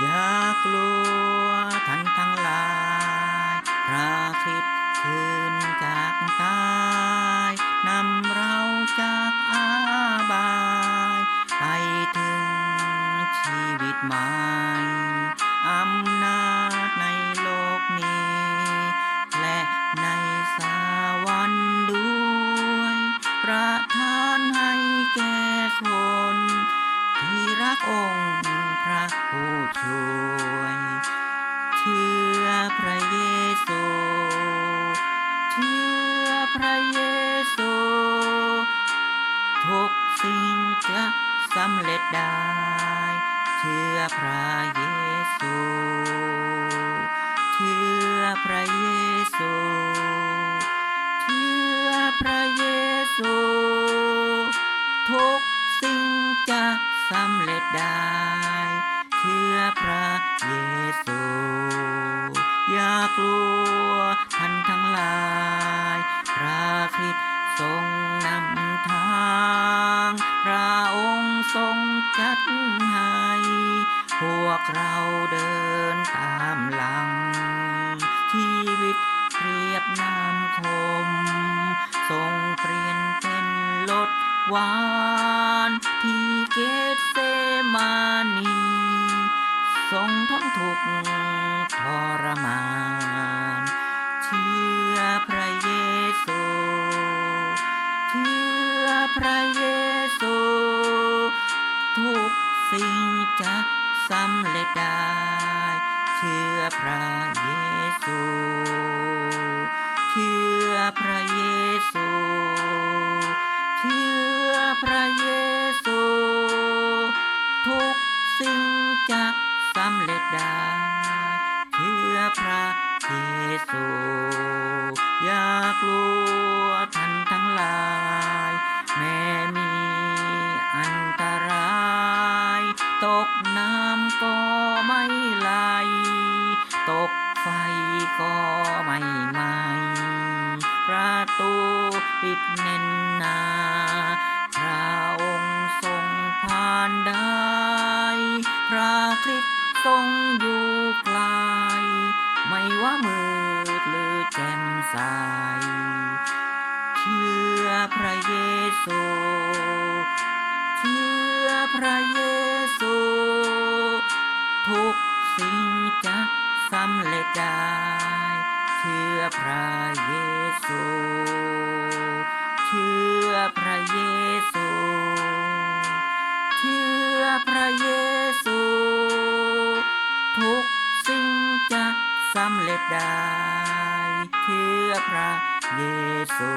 อย่ากลัวท่านทั้งหลายพระคริสต์คืนจากตายนำเราจากอาบาย ไปถึงชีวิตใหม่อำนาจในโลกนี้ และในสวรรค์ด้วย ประทานให้แก่คน ที่รักองค์ ระผู้ช่วยเชื่อพระเยซูเชื่อพระเยซูทุกสิ่งจะสำเร็จได้ เชื่อพระเยซูเชื่อพระเยซูเชื่อพระเยซูทุกสิ่งจะสำเร็จได้ เยซูอย่ากลัวท่านทั้งหลายพระคริสต์ทรงนำทางพระองค์ทรงจัดให้พวกเราเดินตามหลัง ชีวิตเปรียบน้ำคม ทรงเปลี่ยนเป็นรสหวาน ที่เกตเซมานี ทรงทนทุกทรมาน เชื่อพระเยซู เชื่อพระเยซู ทุกสิ่งจะสำเร็จได้ เชื่อพระเยซู เชื่อพระเยซู เชื่อพระเยซู ทุกสิ่งจะ สำเร็จได้เชื่อพระเยซูอย่ากลัวท่านทั้งหลาย แม้มีอันตราย ตกน้ำก็ไม่ไหล ตกไฟก็ไม่ไหมประตูปิดแน่นหนาพระองค์ทรงผ่านได้ พระคริสต์ ทรงอยู่ไกล ไม่ว่ามืดหรือแจ่มใส เชื่อพระเยซู เชื่อพระเยซู ทุกสิ่งจะสำเร็จได้ เชื่อพระเยซู เชื่อพระเยซู เชื่อพระเยซู ทุกสิ่งจะสำเร็จได้เพื่อพระเยซู